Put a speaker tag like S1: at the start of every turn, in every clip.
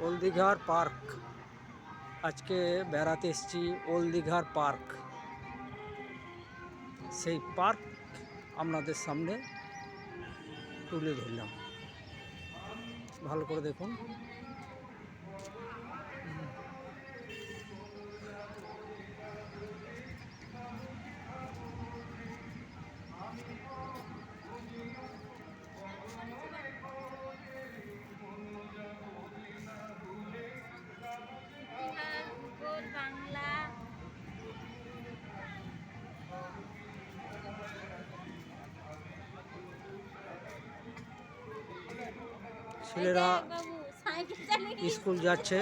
S1: ওল দীঘার পার্ক। আজকে বেড়াতে এসেছি ওল দীঘার পার্ক। সেই পার্ক আপনাদের সামনে তুলে ধরলাম। ভালো করে দেখুন।
S2: রল
S1: স্কুল যাচ্ছে।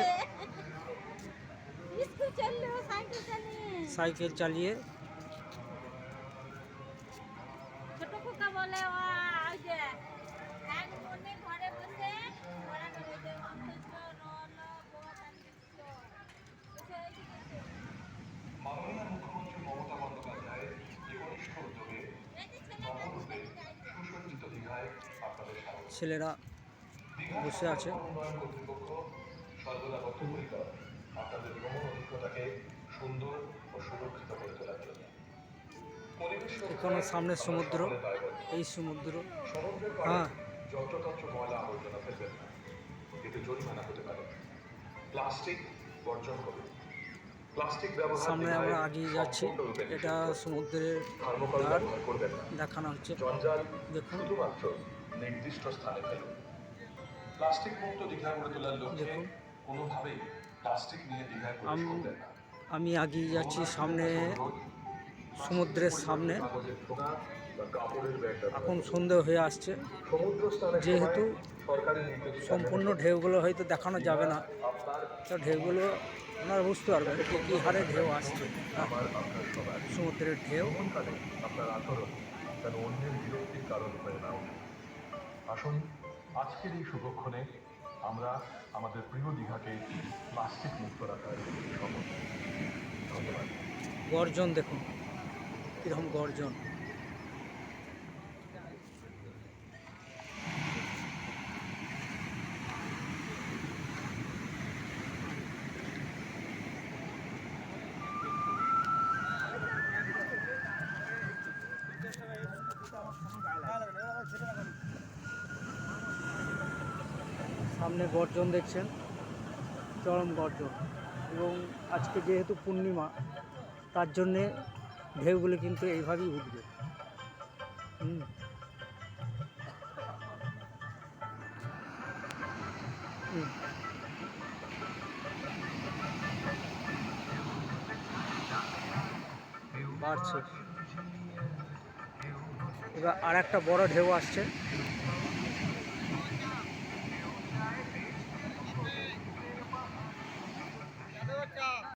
S2: সাইকেল চালিয়ে।
S3: মাননীয় মুখ্যমন্ত্রী মমতা বন্দ্যোপাধ্যায়ের একনিষ্ঠ উদ্যোগে
S2: এই যে ছেলেটা
S3: নবরূপে সুসজ্জিত দীঘায় আপনাদের স্বাগত।
S1: ছেলেরা বসে আছে। এখানে সামনে সমুদ্র, এই সমুদ্র হ্যাঁ। সামনে আমরা আগিয়ে যাচ্ছি এটা। সমুদ্রের দেখানো হচ্ছে দেখুন।
S3: নির্দিষ্ট স্থানে ফেলুন প্লাস্টিক মুক্ত দীঘা গড়ে তোলার লক্ষ্যে। কোনোভাবেই প্লাস্টিক নিয়ে দীঘায় প্রবেশ
S1: আম- আমি আগিয়ে যাচ্ছি সামনে সমুদ্রের সামনে। এখন। সন্ধে হয়ে আসছে। যেহেতু সম্পূর্ণ ঢেউগুলো হয়তো দেখানো যাবে না। তো ঢেউগুলো আপনারা বুঝতে পারবেন যে কী হারে ঢেউ আসছে। সমুদ্রের ঢেউ।
S3: আপনার আচরণ যেন অন্যের বিরক্তির কারণ হয়ে না আসুন আজকের এই শুভক্ষণে আমরা আমাদের প্রিয় দীঘাকে প্লাস্টিক মুক্ত রাখার শপথ। ধন্যবাদ
S1: গর্জন দেখুন, কীরকম গর্জন সামনে গর্জন দেখছেন, চরম গর্জন। এবং আজকে যেহেতু পূর্ণিমা, তার জন্যে ঢেউগুলো কিন্তু এইভাবেই উঠবে। হুম। বাড়ছে। এবার আর একটা বড় ঢেউ আসছে।